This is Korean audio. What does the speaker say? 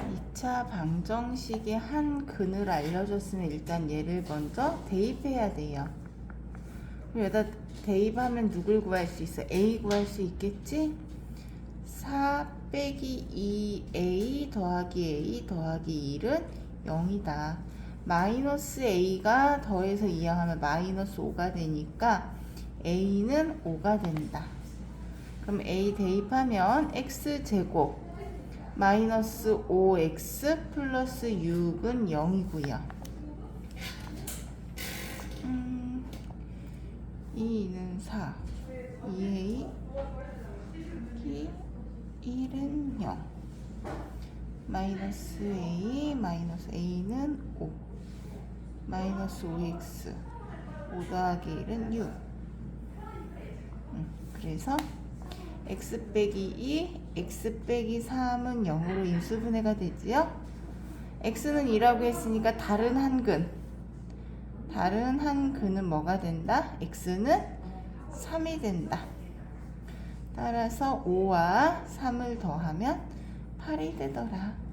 2차 방정식의 한 근을 알려줬으면 일단 얘를 먼저 대입해야 돼요. 그럼 여기다 대입하면 누굴 구할 수 있어? A 구할 수 있겠지? 4 빼기 2A 더하기 A 더하기 1은 0이다. 마이너스 A가 더해서 이항하면 마이너스 5가 되니까 A는 5가 된다. 그럼 A 대입하면 X제곱 마이너스 5X 플러스 6은 0이고요. 음, 2는 4, 2A, 1은 0. 마이너스 A, 마이너스 A는 5. 마이너스 5X, 5 더하기 1은 6. 음, 그래서 x 빼기 2, x 빼기 3은 0으로 인수분해가 되지요. x는 2라고 했으니까 다른 한 근. 다른 한 근은 뭐가 된다? x는 3이 된다. 따라서 5와 3을 더하면 8이 되더라.